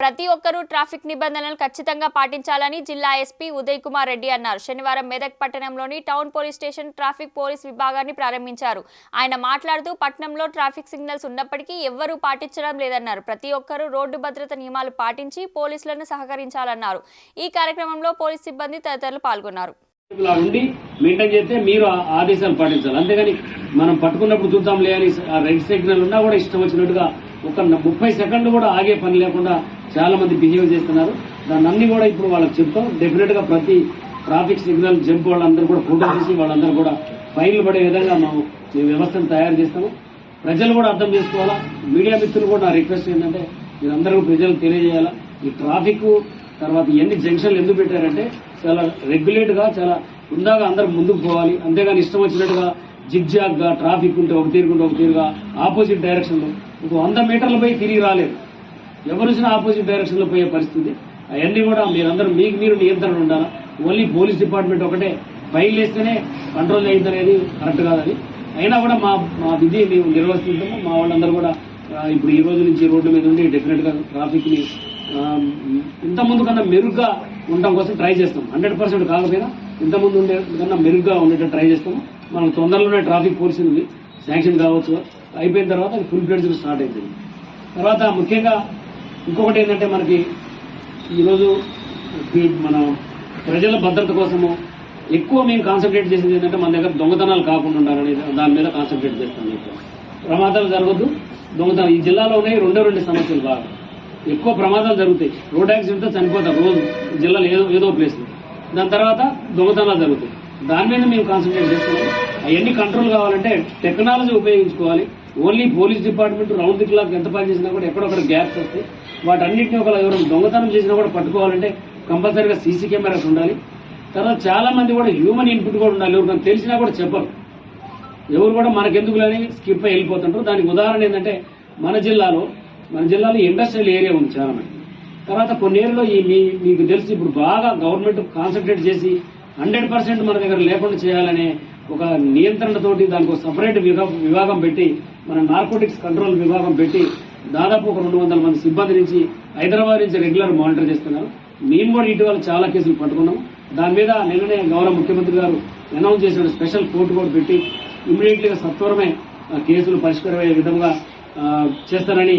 ప్రతి ఒక్కరూ ట్రాఫిక్ నిబంధనలు ఖచ్చితంగా పాటించాలని జిల్లా ఎస్పీ ఉదయ్ కుమార్ రెడ్డి అన్నారు. శనివారం మెదక్ పట్టణంలోని town police station traffic police విభాగాన్ని ప్రారంభించారు. ఆయన మాట్లాడుతూ పట్టణంలో ట్రాఫిక్ సిగ్నల్స్ ఉన్నప్పటికీ ఎవ్వరూ పాటించడం లేదన్నారు. ప్రతి ఒక్కరూ రోడ్డు భద్రత నియమాలు పాటించి పోలీసులను సహకరించాలన్నారు. ఈ కార్యక్రమంలో పోలీస్ సిబ్బంది తదితరులు పాల్గొన్నారు. ఉండి మెయింటైన్ చేస్తే మీరు ఆదేశాలు పాటించాలి. అంతేగాని మనం పట్టుకున్నప్పుడు చూద్దాంలే అని రెడ్ సిగ్నల్ ఉన్నా కూడా ఇష్టం వచ్చినట్టుగా ఒక ముప్పై సెకండ్లు కూడా ఆగే పని లేకుండా చాలా మంది బిహేవ్ చేస్తున్నారు. దాన్ని అన్ని కూడా ఇప్పుడు వాళ్ళకి చెప్తాం. డెఫినెట్గా ప్రతి ట్రాఫిక్ సిగ్నల్ జంప్ వాళ్ళందరూ కూడా ఫోటో తీసి వాళ్ళందరూ కూడా ఫైన్లు పడే విధంగా మేము ఈ వ్యవస్థను తయారు చేస్తాము. ప్రజలు కూడా అర్థం చేసుకోవాలా? మీడియా మిత్రులు కూడా నా రిక్వెస్ట్ ఏంటంటే మీరందరూ ప్రజలకు తెలియజేయాలా? ఈ ట్రాఫిక్ తర్వాత ఎన్ని జంక్షన్లు ఎందుకు పెట్టారంటే చాలా రెగ్యులేట్గా చాలా ఉందాగా అందరూ ముందుకు పోవాలి. అంతేగాని ఇష్టం వచ్చినట్టుగా జిగ్జాగ్గా ట్రాఫిక్ ఉంటే ఒక తీరుకుంటే ఒక తీరుగా ఆపోజిట్ డైరెక్షన్లో ఒక వంద మీటర్ల పోయి తిరిగి రాలేదు. ఎవరు వచ్చినా ఆపోజిట్ డైరెక్షన్లో పోయే పరిస్థితి. అవన్నీ కూడా మీరందరూ మీకు మీరు నియంత్రణ ఉండాలా? ఓన్లీ పోలీస్ డిపార్ట్మెంట్ ఒకటే. ఫైల్ వేస్తేనే కంట్రోల్ అయింది అనేది కరెక్ట్ కాదని అయినా కూడా మా మా విధి మేము నిర్వహిస్తుంటాము. మా వాళ్ళందరూ కూడా ఇప్పుడు ఈ రోజు నుంచి రోడ్డు మీద ఉండి డెఫినెట్గా ట్రాఫిక్ని ఇంత ముందు కన్నా మెరుగ్గా ఉండడం కోసం ట్రై చేస్తాం. హండ్రెడ్ పర్సెంట్ కాకపోయినా ఇంత ముందు ఉండే కన్నా మెరుగ్గా ఉండేటట్టు ట్రై చేస్తాము. మనం తొందరలోనే ట్రాఫిక్ పోలీస్ ఉంది శాంక్షన్ కావచ్చు. అయిపోయిన తర్వాత అది ఫుల్ ఫ్లెడ్జ్ స్టార్ట్ అవుతుంది తర్వాత ముఖ్యంగా ఇంకొకటి ఏంటంటే మనకి ఈరోజు మనం మన ప్రజల భద్రత కోసము ఎక్కువ మేము కాన్సన్ట్రేట్ చేసింది ఏంటంటే మన దగ్గర దొంగతనాలు కాకుండా ఉండాలని దాని మీద కాన్సన్ట్రేట్ చేస్తాం ప్రమాదాలు జరగద్దు. దొంగతనం ఈ జిల్లాలోనే రెండో రెండే రెండు సమస్యలు బాగా. ఎక్కువ ప్రమాదాలు జరుగుతాయి. రోడ్ యాక్సిడెంట్తో చనిపోతారు రోజు. జిల్లాలో ఏదో ఏదో ప్లేస్లో దాని తర్వాత దొంగతనాలు జరుగుతాయి. దాని మీద మేము కాన్సన్ట్రేట్ చేస్తున్నాం. అవన్నీ కంట్రోల్ కావాలంటే టెక్నాలజీ ఉపయోగించుకోవాలి. Only police department round the clock ఎంత పని చేసినా కూడా ఎక్కడొక్కడ గ్యాప్స్ వస్తాయి. వాటన్నిటిని ఒకవేళ ఎవరైనా దొంగతనం చేసినా కూడా పట్టుకోవాలంటే కంపల్సరీగా సీసీ కెమెరాస్ ఉండాలి. తర్వాత చాలా మంది కూడా హ్యూమన్ ఇన్పుట్ కూడా ఉండాలి. ఎవరికైనా తెలిసినా కూడా చెప్పరు. ఎవరు కూడా మనకెందుకులని స్కిప్ అయి వెళ్ళిపోతుంటారు. దానికి ఉదాహరణ ఏంటంటే మన జిల్లాలో మన జిల్లాలో ఇండస్ట్రియల్ ఏరియా ఉంది చాలా మంది తర్వాత కొన్ని ఈ మీ మీకు తెలిసి ఇప్పుడు బాగా గవర్నమెంట్ కాన్సన్ట్రేట్ చేసి హండ్రెడ్ పర్సెంట్ మన దగ్గర లేకుండా చేయాలనే ఒక నియంత్రణతోటి దానికి ఒక సపరేట్ విభాగం పెట్టి మన నార్కోటిక్స్ కంట్రోల్ విభాగం పెట్టి దాదాపు ఒక రెండు వందల మంది సిబ్బంది నుంచి హైదరాబాద్ నుంచి రెగ్యులర్ మానిటర్ చేస్తున్నారు. మేము కూడా ఇటీవల చాలా కేసులు పట్టుకున్నాం. దాని మీద నిన్ననే గౌరవ ముఖ్యమంత్రి గారు అనౌన్స్ చేసిన స్పెషల్ కోర్టు కూడా పెట్టి ఇమీడియట్ సత్వరమే ఆ కేసులు పరిష్కారమయ్యే విధంగా చేస్తారని